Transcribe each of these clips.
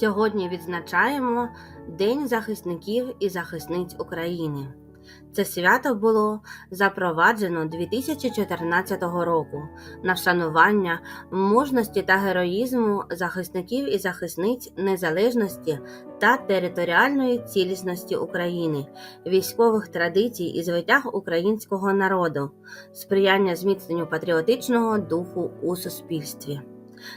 Сьогодні відзначаємо День захисників і захисниць України. Це свято було запроваджено 2014 року на вшанування мужності та героїзму захисників і захисниць незалежності та територіальної цілісності України, військових традицій і звитяг українського народу, сприяння зміцненню патріотичного духу у суспільстві.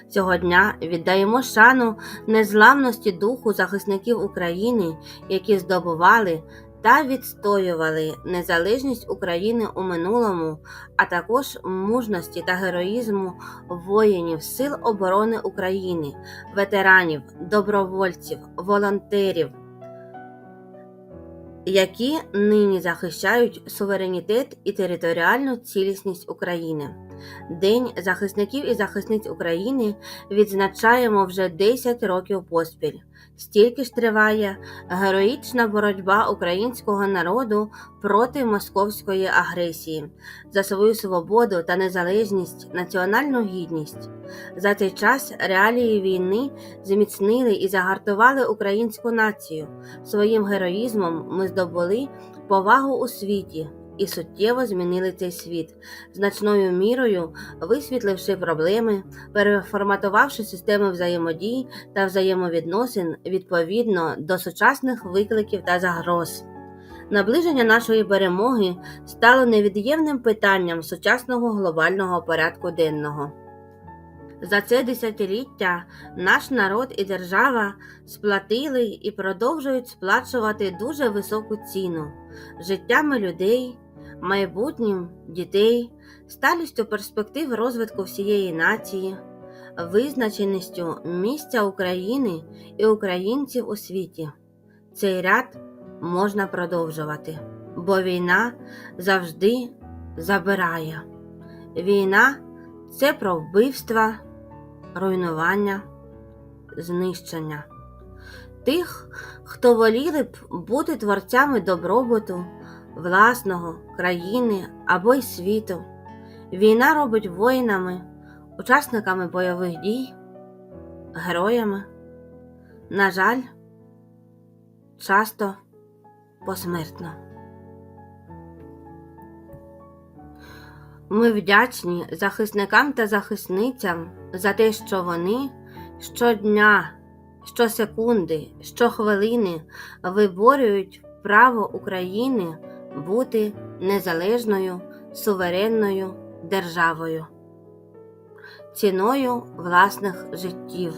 Цього дня віддаємо шану незламності духу захисників України, які здобували та відстоювали незалежність України у минулому, а також мужності та героїзму воїнів Сил оборони України, ветеранів, добровольців, волонтерів, які нині захищають суверенітет і територіальну цілісність України. День захисників і захисниць України відзначаємо вже 10 років поспіль. Стільки ж триває героїчна боротьба українського народу проти московської агресії за свою свободу та незалежність, національну гідність. За цей час реалії війни зміцнили і загартували українську націю. Своїм героїзмом ми здобули повагу у світі і суттєво змінили цей світ, значною мірою висвітливши проблеми, переформатувавши системи взаємодії та взаємовідносин відповідно до сучасних викликів та загроз. Наближення нашої перемоги стало невід'ємним питанням сучасного глобального порядку денного. За це десятиліття наш народ і держава сплатили і продовжують сплачувати дуже високу ціну життями людей, майбутнім дітей, сталістю перспектив розвитку всієї нації, визначеністю місця України і українців у світі. Цей ряд можна продовжувати, бо війна завжди забирає. Війна це про вбивства, руйнування, знищення. Тих, хто воліли б бути творцями добробуту, власного, країни або й світу. Війна робить воїнами, учасниками бойових дій, героями. На жаль, часто посмертно. Ми вдячні захисникам та захисницям за те, що вони щодня, щосекунди, щохвилини виборюють право України бути незалежною, суверенною державою, ціною власних життів.